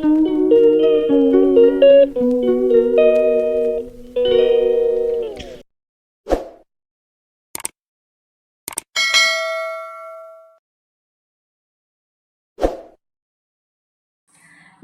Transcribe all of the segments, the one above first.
Thank you.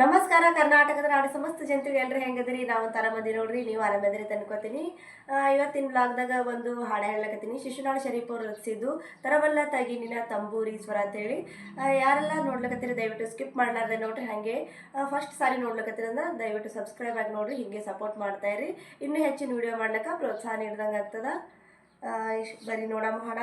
ನಮಸ್ಕಾರ, ಕರ್ನಾಟಕದ ನಾಡು ಸಮಸ್ತ ಜನತೆಗೆ ಎಲ್ರು ಹೆಂಗದ್ರಿ ನಾವು ಆರಾಮದಿ ನೋಡ್ರಿ, ನೀವು ಆರಾಮದಿರಿ ತನ್ಕೋತೀನಿ ಇವತ್ತಿನ ಬ್ಲಾಗ್ದಾಗ ಒಂದು ಹಾಡು ಹೇಳಕತ್ತೀನಿ. ಶಿಶುನಾಳ ಶರೀಫ್ ಅವ್ರು ರಚಿಸಿದ್ದು ತರವಲ್ಲ ತಗಿನಿನ ತಂಬೂರಿ ಸ್ವರ ಅಂತೇಳಿ. ಯಾರೆಲ್ಲ ನೋಡ್ಲಕತ್ತೀರಿ ದಯವಿಟ್ಟು ಸ್ಕಿಪ್ ಮಾಡಲಾರ್ದೆ ನೋಡ್ರಿ, ಹಾಗೆ ಫಸ್ಟ್ ಸಾರಿ ನೋಡ್ಲಕತ್ತೀರಂದ್ರೆ ದಯವಿಟ್ಟು ಸಬ್ಸ್ಕ್ರೈಬ್ ಆಗಿ ನೋಡ್ರಿ, ಹಿಂಗೆ ಸಪೋರ್ಟ್ ಮಾಡ್ತಾ ಇರಿ ಇನ್ನೂ ಹೆಚ್ಚಿನ ವಿಡಿಯೋ ಮಾಡ್ಲಿಕ್ಕೆ ಪ್ರೋತ್ಸಾಹ ನೀಡ್ದಂಗೆ ಆಗ್ತದ ಬರೀ ನೋಡಮ್ಮ ಹಾಡ.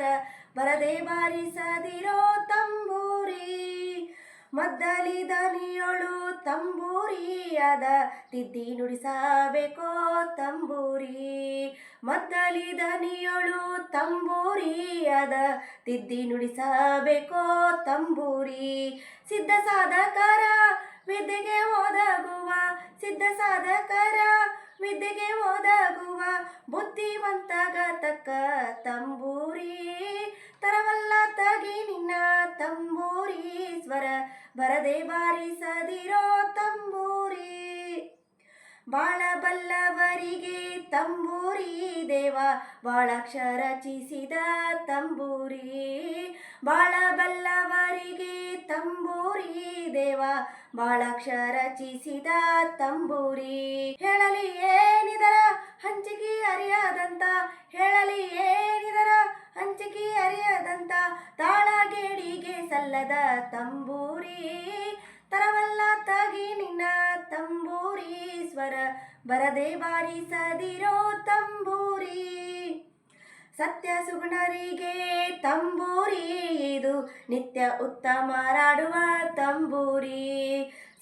ಸ್ವರ ಬರದೆ ಬಾರಿಸದಿರೋ ತಂಬೂರಿ. ಮದ್ದಲಿ ದನಿಯೊಳು ಅದ ತಿದ್ದಿ ನುಡಿಸಬೇಕೋ ತಂಬೂರಿ. ಮದ್ದಲಿ ದನಿಯೊಳು ಅದ ತಿದ್ದಿ ನುಡಿಸಬೇಕೋ ತಂಬೂರಿ. ಸಿದ್ಧ ಸಾಧಕರ ವಿದ್ಯೆಗೆ ಒದಗುವ, ಸಿದ್ಧ ಸಾಧಕರ ವಿದ್ಯೆಗೆ ಒದಗುವ ಬುದ್ಧಿವಂತಗ ತಕ್ಕ ತಂಬೂರಿ. ತರವಲ್ಲ ತಗಿ ನಿನ್ನ ತಂಬೂರಿ, ಸ್ವರ ಬರದೆ ಬಾರಿಸದಿರೋ ತಂಬೂರಿ. ಬಾಳ ಬಲ್ಲವರಿಗೆ ತಂಬೂರಿ, ದೇವ ಬಾಳಕ್ಷ ರಚಿಸಿದ ತಂಬೂರಿ. ಬಾಳ ಬಲ್ಲವರಿಗೆ ತಂಬೂರಿ ದೇವ ಬಾಳಕ್ಷ ರಚಿಸಿದ ತಂಬೂರಿ. ಹೇಳಲಿ ಏನಿದರ ಹಂಚಿಕೆ ಅರಿಯದಂತ, ಹೇಳಲಿ ಏನಿದರ ಹಂಚಿಕೆ ಅರಿಯದಂತ, ತಾಳಗೇಡಿಗೆ ಸಲ್ಲದ ತಂಬೂರಿ. ತರವಲ್ಲ ತಗಿ ನಿನ್ನ ತಂಬೂರಿ, ಸ್ವರ ಬರದೆ ಬಾರಿಸದಿರೋ ತಂಬೂರಿ. ಸತ್ಯ ಸುಗುಣರಿಗೆ ತಂಬೂರಿ ಇದು ನಿತ್ಯ ಉತ್ತಮರಾಡುವ ತಂಬೂರಿ.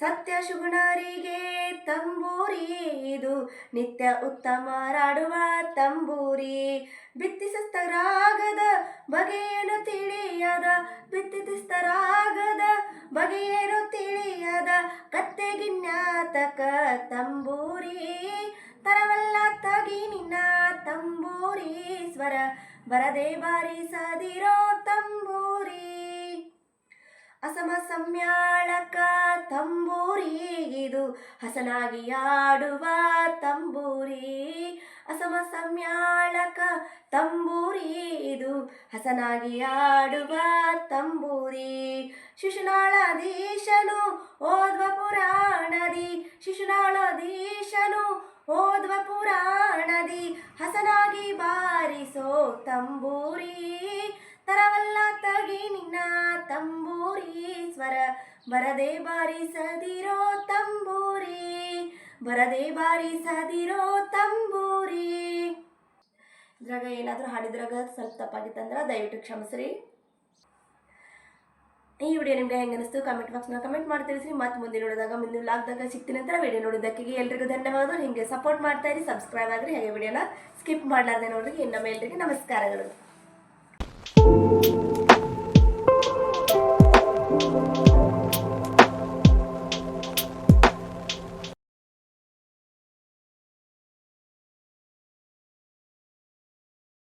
ಸತ್ಯ ಶುಗುಣರಿಗೆ ತಂಬೂರಿ ಇದು ನಿತ್ಯ ಉತ್ತಮರಾಡುವ ತಂಬೂರಿ. ಬಿತ್ತಿಸಸ್ತರಾಗದ ಬಗೆಯನ್ನು ತಿಳಿಯದ ಬಿತ್ತಿಸ್ತರಾಗದ ಬಗೆಯನ್ನು ತಿಳಿಯದ ಕತ್ತೆಗಿನ್ಯಾತಕ ತಂಬೂರಿ. ತರವಲ್ಲ ಸ್ವರ ಬರದೆ ಬಾರಿಸದಿರೋ ತಂಬೂರಿ. ಅಸಮ ಸಂಯಾಳಕ ತಂಬೂರಿ ಇದು ಹಸನಾಗಿ ಆಡುವ ತಂಬೂರಿ. ಅಸಮ ಸಮ್ಯಾಳಕ ತಂಬೂರಿ ಇದು. ಹಸನಾಗಿ ಆಡುವ ತಂಬೂರಿ. ಶಿಶುನಾಳಧೀಶನು ಓದ್ವ ಪುರಾಣದಿ. ಶಿಶುನಾಳಧೀಶನು ಓದ್ವ ಪುರಾಣದಿ. ಹಸನಾಗಿ ಬಾರಿಸೋ ತಂಬೂರಿ. ತರವಲ್ಲ ತಗಿ ನಿನ್ನ ತಂಬೂರಿ ಸ್ವರ ಬರದೆ ಬಾರಿಸದಿರೋ ತಂಬೂರಿ, ಬರದೆ ಬಾರಿಸದಿರೋ ತಂಬೂರಿ. ಇದ್ರಾಗ ಏನಾದರೂ ಹಾಡಿದ್ರಾಗ ಸ್ವಲ್ಪ ತಪ್ಪಾಗಿತ್ತಂದ್ರೆ ದಯವಿಟ್ಟು ಕ್ಷಮಿಸ್ರಿ. ಈ ವಿಡಿಯೋ ನಿಮ್ಗೆ ಹೆಂಗೆ ಅನಿಸ್ತು? ಕಮೆಂಟ್ ಬಾಕ್ಸ್ನ ಕಮೆಂಟ್ ಮಾಡಿ ತಿಳಿಸಿ ಮತ್ತೆ ಮುಂದೆ ನೋಡಿದಾಗ, ಮುಂದಿನ ಲಾಗ್ದಾಗ ಸಿಗ್ತೀನಿ ನಂತರ ವಿಡಿಯೋ ನೋಡಿದ್ದಕ್ಕೆ ಎಲ್ರಿಗೂ ಧನ್ಯವಾದ ಹಿಂಗೆ ಸಪೋರ್ಟ್ ಮಾಡ್ತಾ ಇರಿ ಸಬ್ಸ್ಕ್ರೈಬ್ ಆಗಿರಿ. ಹಾಗೆ ವಿಡಿಯೋನ ಸ್ಕಿಪ್ ಮಾಡಲಾರ್ದೆ ನೋಡ್ರಿ. ಇನ್ನೊಮ್ಮೆ ಎಲ್ರಿಗೆ ನಮಸ್ಕಾರಗಳು. うん。